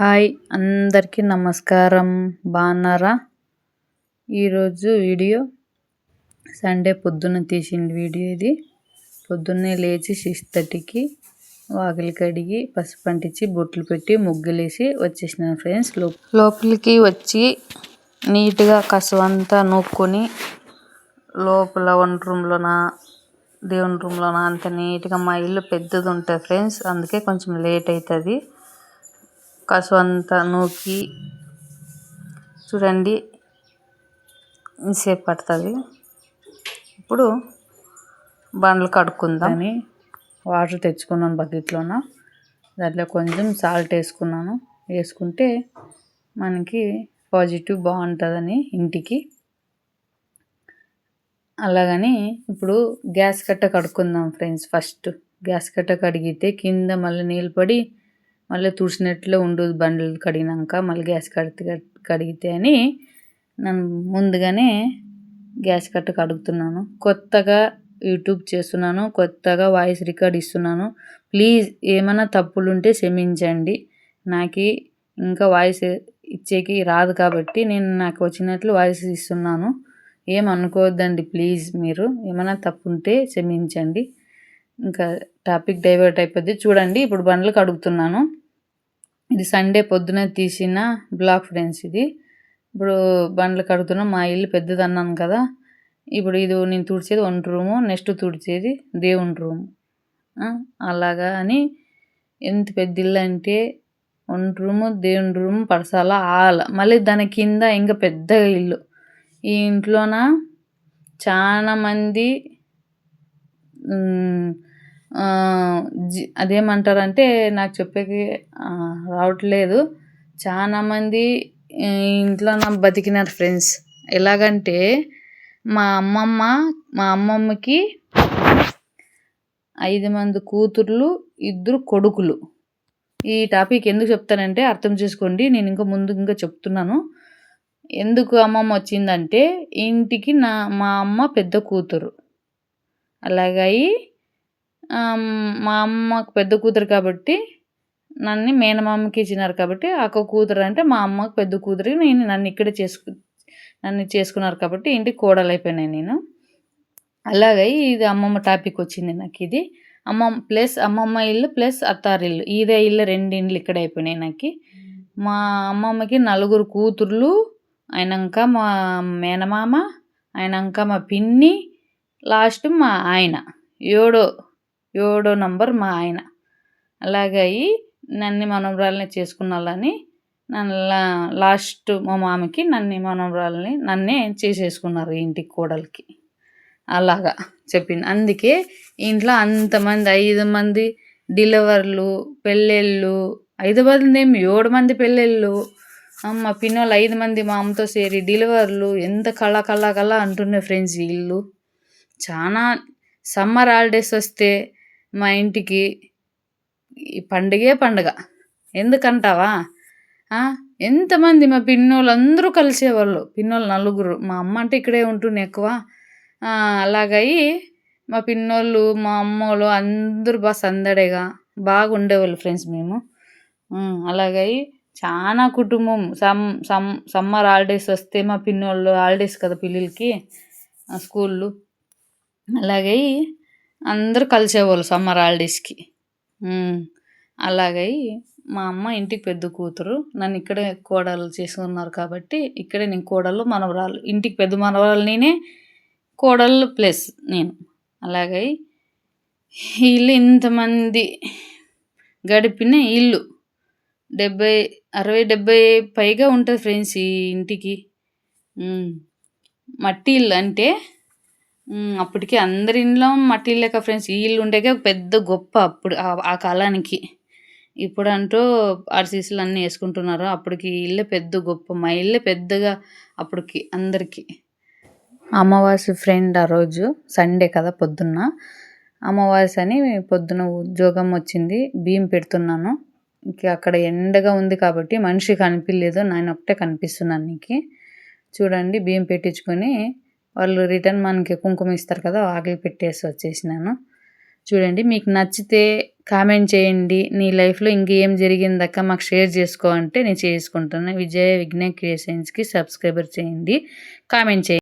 Hi అందరికీ నమస్కారం. బాగున్నారా? ఈరోజు వీడియో సండే పొద్దున్న తీసిన వీడియో ఇది. పొద్దున్నే లేచి సిక్స్ థర్టీకి వాకిలి కడిగి పసుపు పంటించి బొట్లు పెట్టి ముగ్గులేసి వచ్చేసినాను ఫ్రెండ్స్ లోపలికి వచ్చి నీట్గా కసువంతా నూక్కొని లోపల వన్ రూమ్లోన దేవుని రూమ్లోన అంత నీట్గా మా ఇల్లు పెద్దది ఉంటుంది ఫ్రెండ్స్ అందుకే కొంచెం లేట్ అవుతుంది కసువంతా నూకి చూడండి ఇంతసేపు పడుతుంది. ఇప్పుడు బండ్లు కడుక్కుందామని వాటర్ తెచ్చుకున్నాను బకెట్లోన. దాంట్లో కొంచెం సాల్ట్ వేసుకున్నాను. వేసుకుంటే మనకి పాజిటివ్ బాగుంటుందని ఇంటికి. అలాగని ఇప్పుడు గ్యాస్ కట్ట కడుక్కుందాం ఫ్రెండ్స్ ఫస్ట్. గ్యాస్ కట్ట కడిగితే కింద మళ్ళీ నీళ్ళు పడి మళ్ళీ తుడిచినట్లే ఉండదు బండ్లు కడిగినాక మళ్ళీ గ్యాస్ కడితే కడిగితే అని నన్ను ముందుగానే గ్యాస్ కట్ట కడుగుతున్నాను కొత్తగా యూట్యూబ్ చేస్తున్నాను కొత్తగా వాయిస్ రికార్డ్ ఇస్తున్నాను. ప్లీజ్ ఏమైనా తప్పులుంటే క్షమించండి. నాకు ఇంకా వాయిస్ ఇచ్చేకి రాదు కాబట్టి నేను నాకు వచ్చినట్లు వాయిస్ ఇస్తున్నాను. ఏమనుకోవద్దండి ప్లీజ్ మీరు. ఏమైనా తప్పు ఉంటే క్షమించండి. ఇంకా టాపిక్ డైవర్ట్ అయిపోద్ది. చూడండి ఇప్పుడు బండ్లు కడుగుతున్నాను. ఇది సండే పొద్దున తీసిన బ్లాక్ ఫ్రెండ్స్ ఇది. ఇప్పుడు బండ్లు కడుగుతున్నాం మా ఇల్లు పెద్దది అన్నాను కదా. ఇప్పుడు ఇది నేను తుడిచేది వంట రూము నెక్స్ట్ తుడిచేది దేవుని రూము. అలాగా అని ఎంత పెద్ద ఇల్లు అంటే వంట రూము దేవుని రూము పడసాల ఆల. మళ్ళీ దాని కింద ఇంకా పెద్ద ఇల్లు. ఈ ఇంట్లోన చాలా మంది అదేమంటారంటే నాకు చెప్పేకి రావట్లేదు. చాలామంది ఇంట్లో నా బతికినారు ఫ్రెండ్స్. ఎలాగంటే మా అమ్మమ్మ మా అమ్మమ్మకి ఐదు మంది కూతుర్లు ఇద్దరు కొడుకులు. ఈ టాపిక్ ఎందుకు చెప్తానంటే అర్థం చేసుకోండి. నేను ఇంకా ముందు ఇంకా చెప్తున్నాను. ఎందుకు అమ్మమ్మ వచ్చిందంటే ఇంటికి నా మా అమ్మ పెద్ద కూతురు. అలాగయి మా అమ్మకు పెద్ద కూతురు కాబట్టి నన్ను మేనమామకి ఇచ్చినారు కాబట్టి అక్క కూతురు అంటే మా అమ్మకు పెద్ద కూతురు. నేను నన్ను ఇక్కడే చేసుకు నన్ను చేసుకున్నారు కాబట్టి ఇంటికి కోడలు అయిపోయినాయి నేను. అలాగే ఇది అమ్మమ్మ టాపిక్ వచ్చింది నాకు ఇది. అమ్మమ్మ ప్లస్ అమ్మమ్మ ఇల్లు ప్లస్ అత్తారిల్లు ఇదే ఇల్లు రెండు ఇండ్లు ఇక్కడ అయిపోయినాయి నాకు. మా అమ్మమ్మకి నలుగురు కూతుర్లు అయినాక మా మేనమామ అయినాక మా పిన్ని లాస్ట్ మా ఆయన. ఏడో ఏడో నంబర్ మా ఆయన. అలాగయి నన్ను మనవరాలని చేసుకున్నాలని నన్ను లాస్ట్ మా మామకి నన్ను మనవరాలని నన్నే చేసేసుకున్నారు ఇంటికి కోడలికి. అలాగా చెప్పింది. అందుకే ఇంట్లో అంతమంది ఐదు మంది డెలివర్లు పెళ్ళిళ్ళు ఐదు మంది ఏమి ఏడు మంది పెళ్ళిళ్ళు. మా పిన్నోళ్ళు ఐదు మంది మా అమ్మతో చేరి డెలివర్లు ఎంత కళ కళ కళ అంటున్నాయి ఫ్రెండ్స్ ఇల్లు చాలా సమ్మర్ హాలిడేస్ వస్తే మా ఇంటికి ఈ పండుగే పండగ. ఎందుకంటావా? ఎంతమంది మా పిన్నోళ్ళు అందరూ కలిసేవాళ్ళు. పిన్నోళ్ళు నలుగురు. మా అమ్మ అంటే ఇక్కడే ఉంటుండే ఎక్కువ. అలాగయి మా పిన్నోళ్ళు మా అమ్మోళ్ళు అందరూ బాగా సందడిగా. బాగుండేవాళ్ళు ఫ్రెండ్స్ మేము. అలాగయి చాలా కుటుంబం. సమ్ సమ్ సమ్మర్ హాలిడేస్ వస్తే మా పిన్నోళ్ళు హాలిడేస్ కదా పిల్లలకి స్కూళ్ళు. అలాగే అందరూ కలిసేవాళ్ళు సమ్మర్ హాలిడేస్కి. అలాగై మా అమ్మ ఇంటికి పెద్ద కూతురు. నన్ను ఇక్కడే కోడలు చేసుకున్నారు కాబట్టి ఇక్కడే నేను కోడలు మనవరాలు. ఇంటికి పెద్ద మనవరాలు నేనే కోడలు ప్లస్ నేను. అలాగై ఇల్లు ఇంతమంది గడిపిన ఇల్లు. డెబ్బై అరవై డెబ్బై పైగా ఉంటుంది ఫ్రెండ్స్ ఈ ఇంటికి. మట్టి ఇల్లు అంటే అప్పటికి అందరి ఇంట్లో మట్టి లేక ఫ్రెండ్స్ ఈ ఇల్లు ఉండేకే పెద్ద గొప్ప అప్పుడు ఆ కాలానికి. ఇప్పుడంటూ ఆర్సీసీలు అన్నీ వేసుకుంటున్నారు. అప్పటికి ఇల్లే పెద్ద గొప్ప మా ఇల్లు పెద్దగా అప్పటికి అందరికీ. అమావాస్య ఫ్రెండ్ ఆ రోజు సండే కదా పొద్దున్న. అమావాస్య అని పొద్దున ఉద్యోగం వచ్చింది బియ్యం పెడుతున్నాను. ఇంక అక్కడ ఎండగా ఉంది కాబట్టి మనిషి కనిపించలేదు నేను ఒకటే కనిపిస్తున్నాను నీకు చూడండి బియ్యం పెట్టించుకొని వాళ్ళు రిటర్న్ మనకి కుంకుమ ఇస్తారు కదా ఆకలి పెట్టేసి వచ్చేసినాను. చూడండి మీకు నచ్చితే కామెంట్ చేయండి. నీ లైఫ్లో ఇంకేం జరిగిందక్క మాకు షేర్ చేసుకో అంటే నేను చేసుకుంటాను విజయ విఘ్న క్రియేషన్స్కి సబ్స్క్రైబర్ చేయండి. కామెంట్ చేయండి.